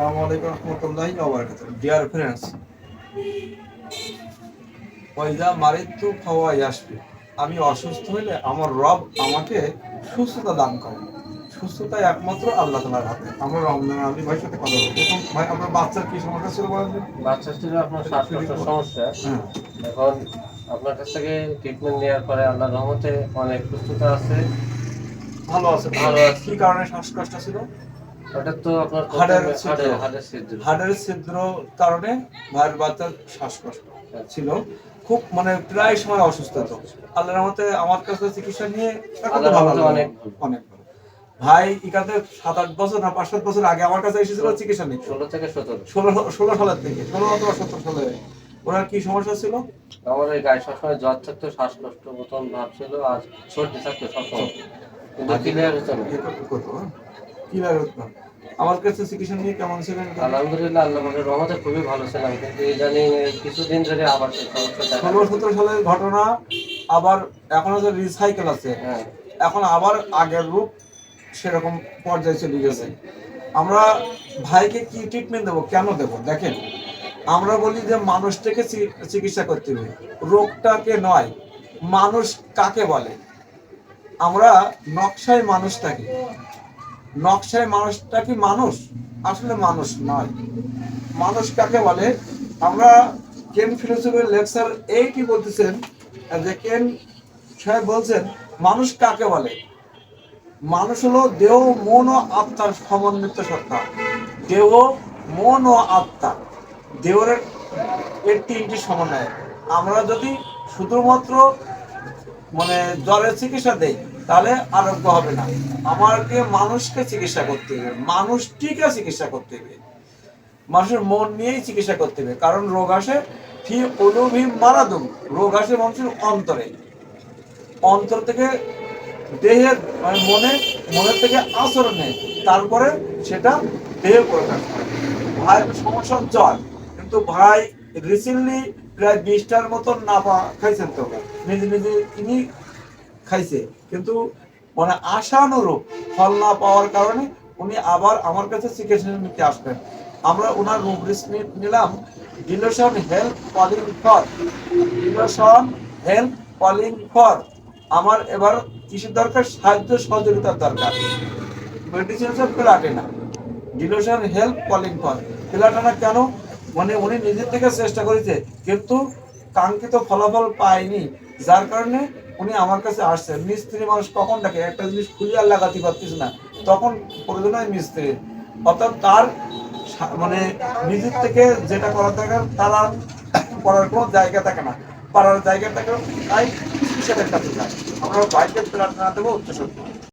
আসসালামু আলাইকুম রহমতুল্লাহি ওয়া বারাকাতুহু। ডিয়ার ফ্রেন্ডস ওয়াইজা মারিতু ফাওয়া ইয়াশফি আমি অসুস্থ হলে আমার রব আমাকে সুস্থতা দান করে সুস্থতা একমাত্র আল্লাহ তাআলার হাতে। আমরা রমজান আলী ভাইয়ের সাথে কথা বলব। ভাই আপনার বাচ্চার কি সমস্যা ছিল বলেন? বাচ্চা ছিল আপনার শ্বাসকষ্টের সমস্যা। হ্যাঁ। এখন আপনার কাছ থেকে ট্রিটমেন্ট নেওয়ার পরে আল্লাহর রহমতে অনেক সুস্থতা আছে। ভালো আছে। ভালো আছে। কি কারণে শ্বাসকষ্ট ছিল? হাড়ের ছিদ্র। কারণে ভাইয়ের বাচ্চার শ্বাসকষ্ট ছিল। খুব মানে প্রায় সময় অসুস্থ হতো আল্লাহর রহমতে আমার কাছে চিকিৎসা নিয়ে এখন ভালো অনেক। অনেক ভাই ইকাতে সাত আট বছর না পাঁচ সাত বছর আগে আমার কাছে এসেছিল চিকিৎসা নিয়ে ষোলো থেকে সতেরো। ষোলো ষোলো সালের থেকে। ষোলো অথবা সত্তর সালে। ওনার কি সমস্যা ছিল? আমার এই গায়ে সবসময় জ্বর থাকতো শ্বাসকষ্ট মতন ভাব ছিল আর সর্দি থাকতো সবসময় কিন্তু ক্লিয়ার হতো না করতে- করতো? কি লাগে হতো? আমার কাছে চিকিৎসা নিয়ে কেমন ছিলেন? আলহামদুলিল্লাহ আল্লাহ পাকের রহমতে খুবই ভালো ছিলাম কিন্তু ইদানিং কিছুদিন ধরে আবার ষোলো সতেরো সালের ঘটনা আবার এখন যে রিসাইকেল আছে হ্যাঁ। এখন আবার আগের রূপ সেরকম পর্যায়ে চলে গেছে। আমরা ভাইকে কি ট্রিটমেন্ট দেবো কেন দেবো? দেখেন আমরা বলি যে মানুষটাকে চিকিৎসা করতে হবে। রোগটাকে নয় মানুষ কাকে বলে? আমরা নকশায় মানুষটাকে। নকশায় মানুষটা কি মানুষ? আসলে মানুষ নয়। মানুষ কাকে বলে? আমরা কেন ফিলোসফির লেকচার এইটি বলতেছেন, যে কেন সাহেব বলছেন, মানুষ কাকে বলে? মানুষ হলো দেহ, মন ও আত্মার সমন্বিত সত্তা। দেহ, মন ও আত্মা। দেহের এর তিনটি সমন্বয়। আমরা যদি শুধুমাত্র মানে জ্বরের চিকিৎসা দেই তাহলে আরোগ্য হবে না। আমাকে মানুষকে চিকিৎসা করতে হবে। মানুষটিকে চিকিৎসা করতে হবে। মানুষের মন নিয়েই চিকিৎসা করতে হবে। কারণ রোগ আসে মারাদুম রোগ আসে মানুষের অন্তরে। অন্তর থেকে দেহের মানে মনে, মনের থেকে আচরণে তারপরে সেটা দেহে প্রকাশ করে। ভাইয়ের সমস্যা জ্বর। কিন্তু ভাই রিসেন্টলি প্রায় বিশটার মতন না খাইছেন তো। নিজে নিজে তিনি খাইছে। কিন্তু মানে আশানুরূপ ফল না পাওয়ার কারণে উনি আবার আমার কাছে চিকিৎসা নিতে আসবেন আমরা ওনার রুব্রিক্স নিলাম delusion help calling for delusion help calling for আমার এবার কিসের দরকার, সাহায্য সহযোগিতার দরকার। মেডিসিন হচ্ছে Platina delusion help calling for Platina কেন? মানে উনি নিজের থেকে চেষ্টা করেছে, কিন্তু কাঙ্ক্ষিত ফলাফল পায়নি। যার কারণে উনি আমার কাছে আসছে মিস্ত্রি মানুষ কখন ডাকে? একটা জিনিস খুঁজে আর লাগাতে পারতিস না। তখন প্রয়োজন হয় মিস্ত্রি। অর্থাৎ তার মানে নিজের থেকে যেটা করা থাকে, তার আর করার কোনো জায়গা থাকে না। পাড়ার জায়গা থাকে, তাই কাছে যায় আমরা বাইকের প্রার্থনা দেবো উচ্চ